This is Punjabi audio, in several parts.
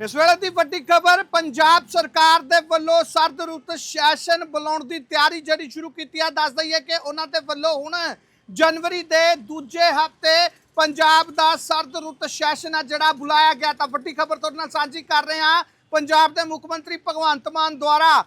ਇਸ ਵੇਲੇ ਦੀ ਵੱਡੀ ਖਬਰ, ਪੰਜਾਬ ਸਰਕਾਰ ਦੇ ਵੱਲੋਂ ਸਰਦ ਰੁੱਤ ਸੈਸ਼ਨ ਬੁਲਾਉਣ ਦੀ ਤਿਆਰੀ ਜਿਹੜੀ ਸ਼ੁਰੂ ਕੀਤੀ ਹੈ ਦੱਸ ਦਈਏ ਕਿ ਉਹਨਾਂ ਦੇ ਵੱਲੋਂ ਹੁਣ ਜਨਵਰੀ ਦੇ ਦੂਜੇ ਹਫ਼ਤੇ ਪੰਜਾਬ ਦਾ ਸਰਦ ਰੁੱਤ ਸੈਸ਼ਨ ਆ, ਜਿਹੜਾ ਬੁਲਾਇਆ ਗਿਆ। ਤਾਂ ਵੱਡੀ ਖਬਰ ਤੁਹਾਡੇ ਨਾਲ ਸਾਂਝੀ ਕਰ ਰਹੇ ਹਾਂ। ਪੰਜਾਬ ਦੇ ਮੁੱਖ ਮੰਤਰੀ ਭਗਵੰਤ ਮਾਨ ਦੁਆਰਾ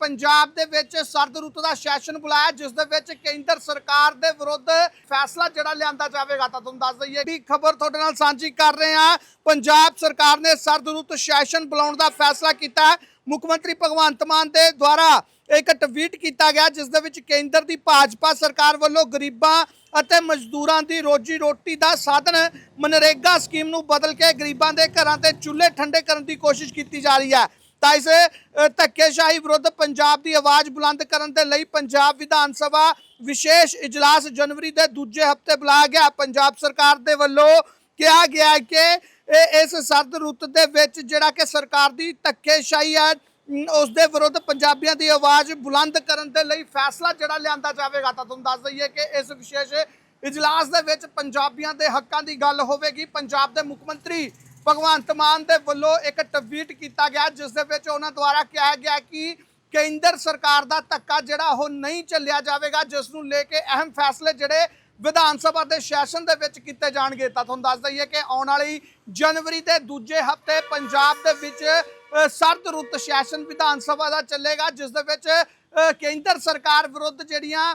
ਪੰਜਾਬ ਦੇ ਵਿੱਚ ਸਰਦ ਰੁੱਤ ਦਾ ਸੈਸ਼ਨ ਬੁਲਾਇਆ, ਜਿਸ ਦੇ ਵਿੱਚ ਕੇਂਦਰ ਸਰਕਾਰ ਦੇ ਵਿਰੁੱਧ ਫੈਸਲਾ ਜਿਹੜਾ ਲਿਆਂਦਾ ਜਾਵੇਗਾ ਤਾਂ ਤੁਹਾਨੂੰ ਦੱਸ ਦਈਏ। ਵੀ ਖਬਰ ਤੁਹਾਡੇ ਨਾਲ ਸਾਂਝੀ ਕਰ ਰਹੇ ਹਾਂ। ਪੰਜਾਬ ਸਰਕਾਰ ਨੇ ਸਰਦ ਰੁੱਤ ਸੈਸ਼ਨ ਬੁਲਾਉਣ ਦਾ ਫੈਸਲਾ ਕੀਤਾ ਮੁੱਖ ਮੰਤਰੀ ਭਗਵੰਤ ਮਾਨ ਦੇ ਦੁਆਰਾ ਇੱਕ ਟਵੀਟ ਕੀਤਾ ਗਿਆ, ਜਿਸ ਦੇ ਵਿੱਚ ਕੇਂਦਰ ਦੀ ਭਾਜਪਾ ਸਰਕਾਰ ਵੱਲੋਂ ਗਰੀਬਾਂ ਅਤੇ ਮਜ਼ਦੂਰਾਂ ਦੀ ਰੋਜੀ ਰੋਟੀ ਦਾ ਸਾਧਨ ਮਨਰੇਗਾ ਸਕੀਮ ਨੂੰ ਬਦਲ ਕੇ ਗਰੀਬਾਂ ਦੇ ਘਰਾਂ ਤੇ ਚੁੱਲ੍ਹੇ ਠੰਡੇ ਕਰਨ ਦੀ ਕੋਸ਼ਿਸ਼ ਕੀਤੀ ਜਾ ਰਹੀ ਹੈ। ਤਾਂ ਇਸ ਧੱਕੇਸ਼ਾਹੀ ਵਿਰੁੱਧ ਪੰਜਾਬ ਦੀ ਆਵਾਜ਼ ਬੁਲੰਦ ਕਰਨ ਦੇ ਲਈ ਪੰਜਾਬ ਵਿਧਾਨ ਸਭਾ ਵਿਸ਼ੇਸ਼ ਇਜਲਾਸ ਜਨਵਰੀ ਦੇ ਦੂਜੇ ਹਫ਼ਤੇ ਬੁਲਾਇਆ ਗਿਆ। ਪੰਜਾਬ ਸਰਕਾਰ ਦੇ ਵੱਲੋਂ ਕਿਹਾ ਗਿਆ ਕਿ ਇਸ ਸਰਦ ਰੁੱਤ ਦੇ ਵਿੱਚ ਜਿਹੜਾ ਕਿ ਸਰਕਾਰ ਦੀ ਧੱਕੇਸ਼ਾਹੀ ਹੈ ਅਮ, ਉਸ ਦੇ ਵਿਰੁੱਧ ਪੰਜਾਬੀਆਂ ਦੀ ਆਵਾਜ਼ ਬੁਲੰਦ ਕਰਨ ਦੇ ਲਈ ਫੈਸਲਾ ਜਿਹੜਾ ਲਿਆਂਦਾ ਜਾਵੇਗਾ। ਤਾਂ ਤੁਹਾਨੂੰ ਦੱਸ ਦਈਏ ਕਿ ਇਸ ਵਿਸ਼ੇਸ਼ ਇਜਲਾਸ ਦੇ ਵਿੱਚ ਪੰਜਾਬੀਆਂ ਦੇ ਹੱਕਾਂ ਦੀ ਗੱਲ ਹੋਵੇਗੀ। ਪੰਜਾਬ ਦੇ ਮੁੱਖ ਮੰਤਰੀ ਭਗਵੰਤ ਮਾਨ ਦੇ ਵੱਲੋਂ ਇੱਕ ਟਵੀਟ ਕੀਤਾ ਗਿਆ, ਜਿਸ ਦੇ ਵਿੱਚ ਉਹਨਾਂ ਦੁਆਰਾ ਕਿਹਾ ਗਿਆ ਕਿ ਕੇਂਦਰ ਸਰਕਾਰ ਦਾ ਧੱਕਾ ਜਿਹੜਾ ਉਹ ਨਹੀਂ ਚੱਲਿਆ ਜਾਵੇਗਾ, ਜਿਸ ਨੂੰ ਲੈ ਕੇ ਅਹਿਮ ਫੈਸਲੇ ਜਿਹੜੇ ਵਿਧਾਨ ਸਭਾ ਦੇ ਸੈਸ਼ਨ ਦੇ ਵਿੱਚ ਕੀਤੇ ਜਾਣਗੇ। ਤਾਂ ਤੁਹਾਨੂੰ ਦੱਸ ਦਈਏ ਕਿ ਆਉਣ ਵਾਲੀ ਜਨਵਰੀ ਦੇ ਦੂਜੇ ਹਫ਼ਤੇ ਪੰਜਾਬ ਦੇ ਵਿੱਚ ਸਰਦ ਰੁੱਤ ਸੈਸ਼ਨ ਵਿਧਾਨ ਸਭਾ ਦਾ ਚੱਲੇਗਾ, ਜਿਸ ਦੇ ਵਿੱਚ ਕੇਂਦਰ ਸਰਕਾਰ ਵਿਰੁੱਧ ਜਿਹੜੀਆਂ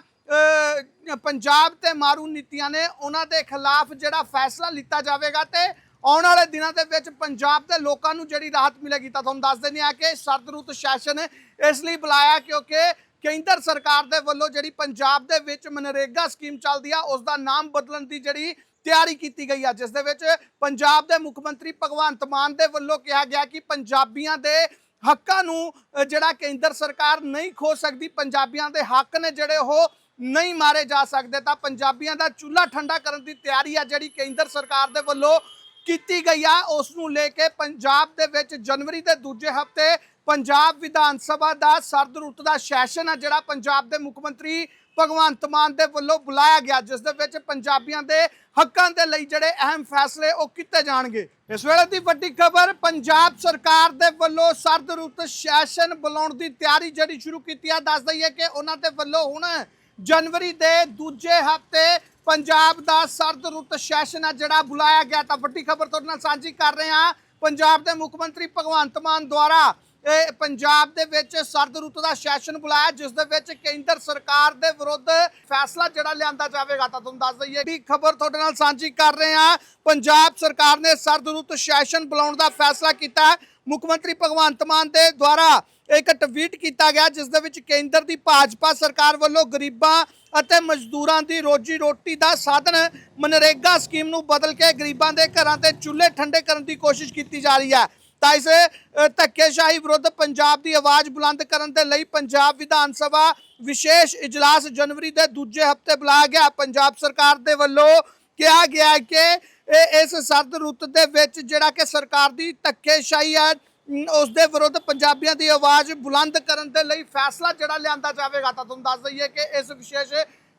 ਪੰਜਾਬ ਤੇ ਮਾਰੂ ਨੀਤੀਆਂ ਨੇ, ਉਹਨਾਂ ਦੇ ਖਿਲਾਫ ਜਿਹੜਾ ਫੈਸਲਾ ਲਿੱਤਾ ਜਾਵੇਗਾ ਤੇ ਆਉਣ ਵਾਲੇ ਦਿਨਾਂ ਦੇ ਵਿੱਚ ਪੰਜਾਬ ਦੇ ਲੋਕਾਂ ਨੂੰ ਜਿਹੜੀ ਰਾਹਤ ਮਿਲੇਗੀ ਤਾਂ ਤੁਹਾਨੂੰ ਦੱਸ ਦਿੰਦੇ ਆ ਕਿ ਸਰਦ ਰੁੱਤ ਸੈਸ਼ਨ ਇਸ ਲਈ ਬੁਲਾਇਆ ਕਿਉਂਕਿ ਕੇਂਦਰ ਸਰਕਾਰ ਦੇ ਵੱਲੋਂ ਜਿਹੜੀ ਪੰਜਾਬ ਦੇ ਵਿੱਚ ਮਨਰੇਗਾ ਸਕੀਮ ਚੱਲਦੀ ਆ, ਉਸ ਦਾ ਨਾਮ ਬਦਲਣ ਦੀ ਜਿਹੜੀ ਤਿਆਰੀ ਕੀਤੀ ਗਈ ਆ। ਜਿਸ ਦੇ ਵਿੱਚ ਪੰਜਾਬ ਦੇ ਮੁੱਖ ਮੰਤਰੀ ਭਗਵੰਤ ਮਾਨ ਦੇ ਵੱਲੋਂ ਕਿਹਾ ਗਿਆ ਕਿ ਪੰਜਾਬੀਆਂ ਦੇ ਹੱਕਾਂ ਨੂੰ ਜਿਹੜਾ ਕੇਂਦਰ ਸਰਕਾਰ ਨਹੀਂ ਖੋ ਸਕਦੀ, ਪੰਜਾਬੀਆਂ ਦੇ ਹੱਕ ਨੇ ਜਿਹੜੇ ਉਹ ਨਹੀਂ ਮਾਰੇ ਜਾ ਸਕਦੇ, ਤਾਂ ਪੰਜਾਬੀਆਂ ਦਾ ਚੁੱਲ੍ਹਾ ਠੰਡਾ ਕਰਨ ਦੀ ਤਿਆਰੀ ਆ ਜਿਹੜੀ ਕੇਂਦਰ ਸਰਕਾਰ ਦੇ ਵੱਲੋਂ ਕੀਤੀ ਗਈ ਆ। ਉਸ ਨੂੰ ਲੈ ਕੇ ਪੰਜਾਬ ਦੇ ਵਿੱਚ ਜਨਵਰੀ ਦੇ ਦੂਜੇ ਹਫ਼ਤੇ ਪੰਜਾਬ ਵਿਧਾਨ ਸਭਾ ਦਾ ਸਰਦ ਰੁੱਤ ਦਾ ਸੈਸ਼ਨ ਆ, ਜਿਹੜਾ ਪੰਜਾਬ ਦੇ ਮੁੱਖ ਮੰਤਰੀ ਭਗਵੰਤ ਮਾਨ ਦੇ ਵੱਲੋਂ ਬੁਲਾਇਆ ਗਿਆ, ਜਿਸ ਦੇ ਵਿੱਚ ਪੰਜਾਬੀਆਂ ਦੇ ਹੱਕਾਂ ਦੇ ਲਈ ਜਿਹੜੇ ਅਹਿਮ ਫੈਸਲੇ ਉਹ ਕੀਤੇ ਜਾਣਗੇ। ਇਸ ਵੇਲੇ ਦੀ ਵੱਡੀ ਖਬਰ, ਪੰਜਾਬ ਸਰਕਾਰ ਦੇ ਵੱਲੋਂ ਸਰਦ ਰੁੱਤ ਸੈਸ਼ਨ ਬੁਲਾਉਣ ਦੀ ਤਿਆਰੀ ਜਿਹੜੀ ਸ਼ੁਰੂ ਕੀਤੀ ਆ, ਦੱਸ ਦਈਏ ਕਿ ਉਹਨਾਂ ਦੇ ਵੱਲੋਂ ਹੁਣ ਜਨਵਰੀ ਦੇ ਦੂਜੇ ਹਫ਼ਤੇ ਪੰਜਾਬ ਦਾ ਸਰਦ ਰੁੱਤ ਸੈਸ਼ਨ ਆ, ਜਿਹੜਾ ਬੁਲਾਇਆ ਗਿਆ ਤਾਂ ਵੱਡੀ ਖਬਰ ਤੁਹਾਡੇ ਨਾਲ ਸਾਂਝੀ ਕਰ ਰਹੇ ਹਾਂ। ਪੰਜਾਬ ਦੇ ਮੁੱਖ ਮੰਤਰੀ ਭਗਵੰਤ ਮਾਨ ਦੁਆਰਾ ਇਹ ਪੰਜਾਬ ਦੇ ਵਿੱਚ ਸਰਦ ਰੁੱਤ ਦਾ ਸੈਸ਼ਨ ਬੁਲਾਇਆ, ਜਿਸ ਦੇ ਵਿੱਚ ਕੇਂਦਰ ਸਰਕਾਰ ਦੇ ਵਿਰੁੱਧ ਫੈਸਲਾ ਜਿਹੜਾ ਲਿਆਂਦਾ ਜਾਵੇਗਾ ਤਾਂ ਤੁਹਾਨੂੰ ਦੱਸ ਦਈਏ। ਵੀ ਖਬਰ ਤੁਹਾਡੇ ਨਾਲ ਸਾਂਝੀ ਕਰ ਰਹੇ ਹਾਂ। ਪੰਜਾਬ ਸਰਕਾਰ ਨੇ ਸਰਦ ਰੁੱਤ ਸੈਸ਼ਨ ਬੁਲਾਉਣ ਦਾ ਫੈਸਲਾ ਕੀਤਾ। ਮੁੱਖ ਮੰਤਰੀ ਭਗਵੰਤ ਮਾਨ ਦੇ ਦੁਆਰਾ ਇੱਕ ਟਵੀਟ ਕੀਤਾ ਗਿਆ ਜਿਸ ਦੇ ਵਿੱਚ ਕੇਂਦਰ ਦੀ ਭਾਜਪਾ ਸਰਕਾਰ ਵੱਲੋਂ ਗਰੀਬਾਂ ਅਤੇ ਮਜ਼ਦੂਰਾਂ ਦੀ ਰੋਜੀ ਰੋਟੀ ਦਾ ਸਾਧਨ ਮਨਰੇਗਾ ਸਕੀਮ ਨੂੰ ਬਦਲ ਕੇ ਗਰੀਬਾਂ ਦੇ ਘਰਾਂ ਤੇ ਚੁੱਲ੍ਹੇ ਠੰਡੇ ਕਰਨ ਦੀ ਕੋਸ਼ਿਸ਼ ਕੀਤੀ ਜਾ ਰਹੀ ਹੈ। ਤਾਂ ਇਸ ਧੱਕੇਸ਼ਾਹੀ ਵਿਰੁੱਧ ਪੰਜਾਬ ਦੀ ਆਵਾਜ਼ ਬੁਲੰਦ ਕਰਨ ਦੇ ਲਈ ਪੰਜਾਬ ਵਿਧਾਨ ਸਭਾ ਵਿਸ਼ੇਸ਼ ਇਜਲਾਸ ਜਨਵਰੀ ਦੇ ਦੂਜੇ ਹਫ਼ਤੇ ਬੁਲਾਇਆ ਗਿਆ। ਪੰਜਾਬ ਸਰਕਾਰ ਦੇ ਵੱਲੋਂ ਕਿਹਾ ਗਿਆ ਕਿ ਇਹ ਇਸ ਸਰਦ ਰੁੱਤ ਦੇ ਵਿੱਚ ਜਿਹੜਾ ਕਿ ਸਰਕਾਰ ਦੀ ਧੱਕੇਸ਼ਾਹੀ ਹੈ ਉਸ ਦੇ ਵਿਰੁੱਧ ਪੰਜਾਬੀਆਂ ਦੀ ਆਵਾਜ਼ ਬੁਲੰਦ ਕਰਨ ਦੇ ਲਈ ਫੈਸਲਾ ਜਿਹੜਾ ਲਿਆਂਦਾ ਜਾਵੇਗਾ ਤਾਂ ਤੁਹਾਨੂੰ ਦੱਸ ਦਈਏ ਕਿ ਇਸ ਵਿਸ਼ੇਸ਼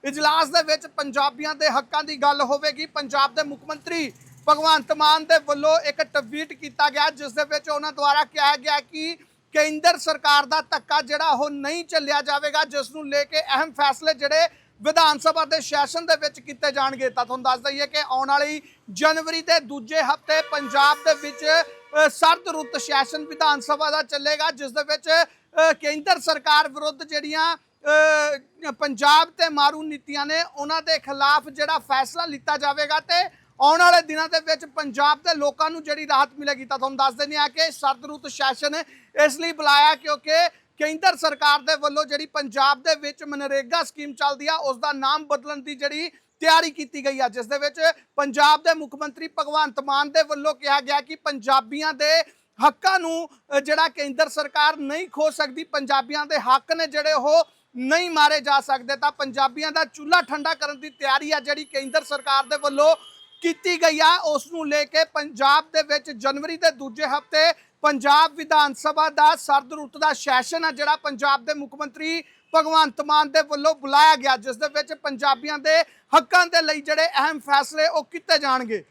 ਇਜਲਾਸ ਦੇ ਵਿੱਚ ਪੰਜਾਬੀਆਂ ਦੇ ਹੱਕਾਂ ਦੀ ਗੱਲ ਹੋਵੇਗੀ। ਪੰਜਾਬ ਦੇ ਮੁੱਖ ਮੰਤਰੀ ਭਗਵੰਤ ਮਾਨ ਦੇ ਵੱਲੋਂ ਇੱਕ ਟਵੀਟ ਕੀਤਾ ਗਿਆ, ਜਿਸ ਦੇ ਵਿੱਚ ਉਹਨਾਂ ਦੁਆਰਾ ਕਿਹਾ ਗਿਆ ਕਿ ਕੇਂਦਰ ਸਰਕਾਰ ਦਾ ਧੱਕਾ ਜਿਹੜਾ ਉਹ ਨਹੀਂ ਚੱਲਿਆ ਜਾਵੇਗਾ, ਜਿਸ ਨੂੰ ਲੈ ਕੇ ਅਹਿਮ ਫੈਸਲੇ ਜਿਹੜੇ ਵਿਧਾਨ ਸਭਾ ਦੇ ਸੈਸ਼ਨ ਦੇ ਵਿੱਚ ਕੀਤੇ ਜਾਣਗੇ। ਤਾਂ ਤੁਹਾਨੂੰ ਦੱਸ ਦਈਏ ਕਿ ਆਉਣ ਵਾਲੀ ਜਨਵਰੀ ਦੇ ਦੂਜੇ ਹਫ਼ਤੇ ਪੰਜਾਬ ਦੇ ਵਿੱਚ ਸਰਦ ਰੁੱਤ ਸੈਸ਼ਨ ਵਿਧਾਨ ਸਭਾ ਦਾ ਚੱਲੇਗਾ, ਜਿਸ ਦੇ ਵਿੱਚ ਕੇਂਦਰ ਸਰਕਾਰ ਵਿਰੁੱਧ ਜਿਹੜੀਆਂ ਪੰਜਾਬ ਤੇ ਮਾਰੂ ਨੀਤੀਆਂ ਨੇ, ਉਹਨਾਂ ਦੇ ਖਿਲਾਫ ਜਿਹੜਾ ਫੈਸਲਾ ਲਿੱਤਾ ਜਾਵੇਗਾ ਤੇ ਆਉਣ ਵਾਲੇ ਦਿਨਾਂ ਦੇ ਵਿੱਚ ਪੰਜਾਬ ਦੇ ਲੋਕਾਂ ਨੂੰ ਜਿਹੜੀ ਰਾਹਤ ਮਿਲੇਗੀ ਤਾਂ ਤੁਹਾਨੂੰ ਦੱਸ ਦਿੰਦੇ ਆ ਕਿ ਸਰਦ ਰੁੱਤ ਸੈਸ਼ਨ ਇਸ ਲਈ ਬੁਲਾਇਆ ਕਿਉਂਕਿ ਕੇਂਦਰ ਸਰਕਾਰ ਦੇ ਵੱਲੋਂ ਜਿਹੜੀ ਪੰਜਾਬ ਦੇ ਵਿੱਚ ਮਨਰੇਗਾ ਸਕੀਮ ਚੱਲਦੀ ਆ, ਉਸ ਦਾ ਨਾਮ ਬਦਲਣ ਦੀ ਜਿਹੜੀ ਤਿਆਰੀ ਕੀਤੀ ਗਈ ਆ, ਜਿਸ ਦੇ ਵਿੱਚ ਪੰਜਾਬ ਦੇ ਮੁੱਖ ਮੰਤਰੀ ਭਗਵੰਤ ਮਾਨ ਦੇ ਵੱਲੋਂ ਕਿਹਾ ਗਿਆ ਕਿ ਪੰਜਾਬੀਆਂ ਦੇ ਹੱਕਾਂ ਨੂੰ ਜਿਹੜਾ ਕੇਂਦਰ ਸਰਕਾਰ ਨਹੀਂ ਖੋ ਸਕਦੀ, ਪੰਜਾਬੀਆਂ ਦੇ ਹੱਕ ਨੇ ਜਿਹੜੇ ਉਹ ਨਹੀਂ ਮਾਰੇ ਜਾ ਸਕਦੇ, ਤਾਂ ਪੰਜਾਬੀਆਂ ਦਾ ਚੁੱਲ੍ਹਾ ਠੰਡਾ ਕਰਨ ਦੀ ਤਿਆਰੀ ਆ ਜਿਹੜੀ ਕੇਂਦਰ ਸਰਕਾਰ ਦੇ ਵੱਲੋਂ ਕੀਤੀ ਗਈ ਆ, ਉਸ ਨੂੰ ਲੈ ਕੇ ਪੰਜਾਬ ਦੇ ਵਿੱਚ ਜਨਵਰੀ ਦੇ ਦੂਜੇ ਹਫ਼ਤੇ ਪੰਜਾਬ ਵਿਧਾਨ ਸਭਾ ਦਾ ਸਰਦ ਰੁੱਤ ਦਾ ਸੈਸ਼ਨ ਆ, ਜਿਹੜਾ ਪੰਜਾਬ ਦੇ ਮੁੱਖ ਮੰਤਰੀ ਭਗਵੰਤ ਮਾਨ ਦੇ ਵੱਲੋਂ ਬੁਲਾਇਆ ਗਿਆ, ਜਿਸ ਦੇ ਵਿੱਚ ਪੰਜਾਬੀਆਂ ਦੇ ਹੱਕਾਂ ਦੇ ਲਈ ਜਿਹੜੇ ਅਹਿਮ ਫੈਸਲੇ ਉਹ ਕੀਤੇ ਜਾਣਗੇ।